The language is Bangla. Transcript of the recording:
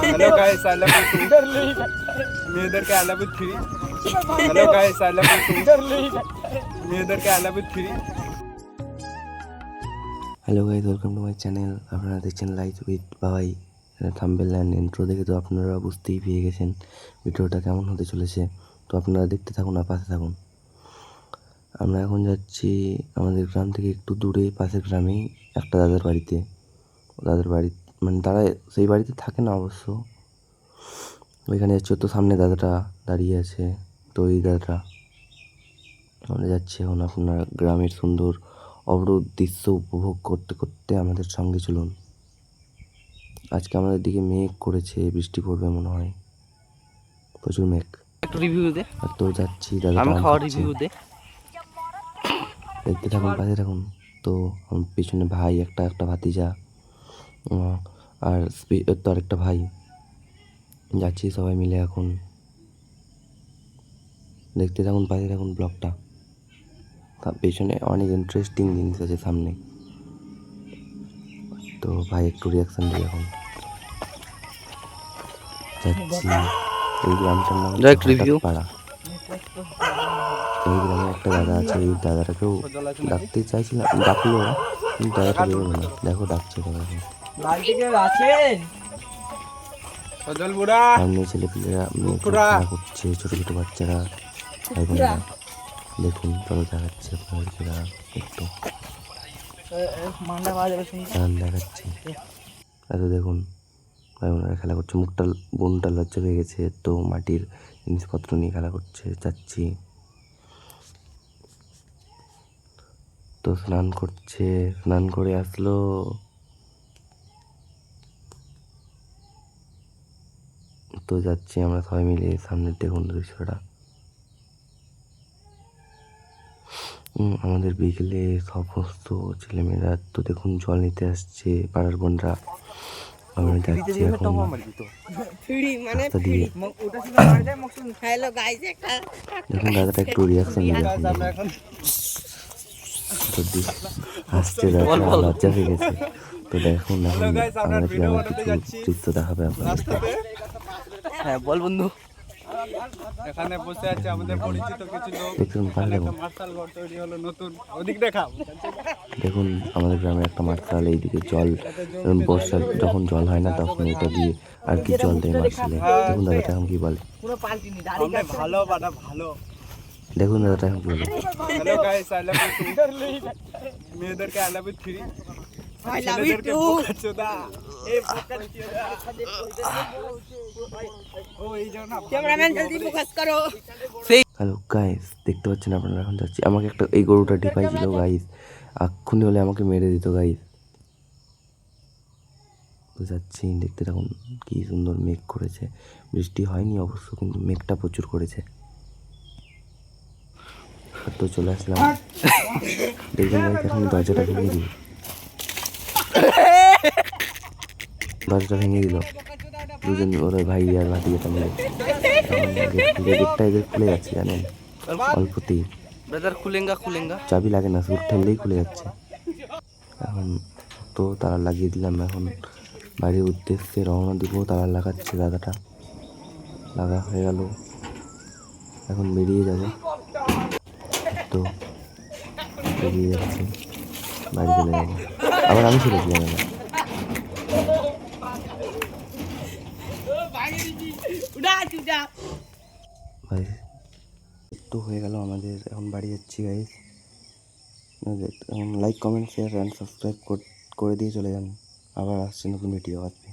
Hello hello guys welcome to my channel আপনারা দেখছেন life with Babai thumbnail and intro দেখে তো আপনারা বুঝতেই পেয়ে গেছেন ভিডিওটা কেমন হতে চলেছে। তো আপনারা দেখতে থাকুন আর পাশে থাকুন। আমরা এখন যাচ্ছি আমাদের গ্রাম থেকে একটু দূরে, পাশের গ্রামেই একটা দাদার বাড়িতে। দাদার বাড়ি মানে তারা সেই বাড়িতে থাকে না অবশ্য। ওইখানে যাচ্ছে তো সামনে দাদাটা দাঁড়িয়ে আছে তো এই দাদাটা আমরা যাচ্ছি। এখন আপনার গ্রামের সুন্দর অবরোধ দৃশ্য উপভোগ করতে করতে আমাদের সঙ্গে চলুন। আজকে আমাদের দিকে মেঘ করেছে বৃষ্টি পড়বে মনে হয়। প্রচুর মেঘ। একটু রিভিউ দে। আর তো যাচ্ছি দাদা আমি খাওয়ার রিভিউ দে। দেখতে থাকুন পাশে থাকুন। তো আমার পিছনে ভাই একটা একটা ভাতিজা আর স্পি- তো আরেকটা ভাই। যাচ্ছি সবাই মিলে এখন। দেখতে থাকুন পাশে থাকুন ব্লগটা। তার পেছনে অনেক ইন্টারেস্টিং জিনিস আছে সামনে। তো ভাই একটু রিয়াকশন দিই এখন। যাচ্ছি। এই গ্রামটার নাম। পাড়া এই গ্রামে একটা দাদা আছে এই দাদাটাকেও ডাকতে চাইছিলাম। ডাকলো ওরা কিন্তু দাদাটা বেরোবে না। দেখো ডাকছে দাদাকে সজল বুড়া। সামনে ছেলেপিলেরা মেয়ে কুকুরা। খেলা করছে ছোটো ছোটো বাচ্চারা। ভাই বোনেরা দেখুন চলো দেখাচ্ছে আপনাদেরকে একটু। দাঁড়ান দেখাচ্ছি। এত দেখুন ভাই বোনেরা খেলা করছে মুখটা বোনটা লজ্জা পেয়ে গেছে তো মাটির জিনিসপত্র নিয়ে খেলা করছে যাচ্ছি তো স্নান করছে স্নান করে আসলো। তো যাচ্ছি আমরা সবাই মিলে সামনের দেখুন দৃশ্যটা উম, আমাদের বিকেলে সমস্ত ছেলেমেয়েরা তো দেখুন জল নিতে আসছে পাড়ার বোনরা। আমরা যাচ্ছি এখন মানে রাস্তা দিয়ে। দেখুন দাদাটা একটু রিয়াকশন আমরা তো দাদা লজ্জা পেয়ে গেছে। তো দেখুন এখন আমরা আমাদের গ্রামের কিছু যাচ্ছি। দৃশ্য দেখাবে আপনাদের হ্যাঁ বল বন্ধু। এখানে বসে আছে আমাদের পরিচিত কিছু লোক। দেখুন মার্শাল ঘর তৈরি হলো নতুন। ওদিক দেখা দেখুন আমাদের গ্রামে একটা মার্শাল এইদিকে জল বর্ষা যখন জল হয় না তখন এটা দিয়ে আর কি জল দেয় মার্শালে। দেখুন দাদাটা এখন কি বলে? পুরো পাল্টিনি আমরা ভালো বাটা ভালো। দেখুন দাদাটা এখন কি বলে? Hello guys I love you মেয়েদেরকে I love you three I love you ছেলেদেরকে টু এই হ্যালো গাইস দেখতে পাচ্ছেন আপনারা? এখন যাচ্ছি। আমাকে একটা এই গরুটা ঢিপাই ছিল গাইস এক্ষুনি হলে আমাকে মেরে দিত গাইস যাচ্ছি, দেখতে থাকুন কি সুন্দর মেঘ করেছে। বৃষ্টি হয়নি অবশ্য, কিন্তু মেঘটা প্রচুর করেছে। তো চলে আসলাম। দেখবেন গাইস এখন দরজাটা ভেঙে দিল। দরজাটা ভেঙে দিল। দুজন ওরা ভাই আর ভাতিজাটা মিলে গেটটা এদের খুলে যাচ্ছে জানেন? অল্পতেই। চাবি লাগে না শুধু ঠেললেই খুলে যাচ্ছে। এখন তো তারা লাগিয়ে দিলাম এখন বাড়ির উদ্দেশ্যে রওনা দিব তারা লাগাচ্ছে দাদাটা। লাগা হয়ে গেল। এখন বেরিয়ে যাবে। তো বেরিয়ে যাচ্ছে বাড়ি চলে যাব। আবার আমি এবার তো হয়ে গেল আমাদের, এখন বাড়ি যাচ্ছি গাইজ এখন like comment share and subscribe করে দিয়ে চলে যান। আবার আসছে নতুন ভিডিও আসবে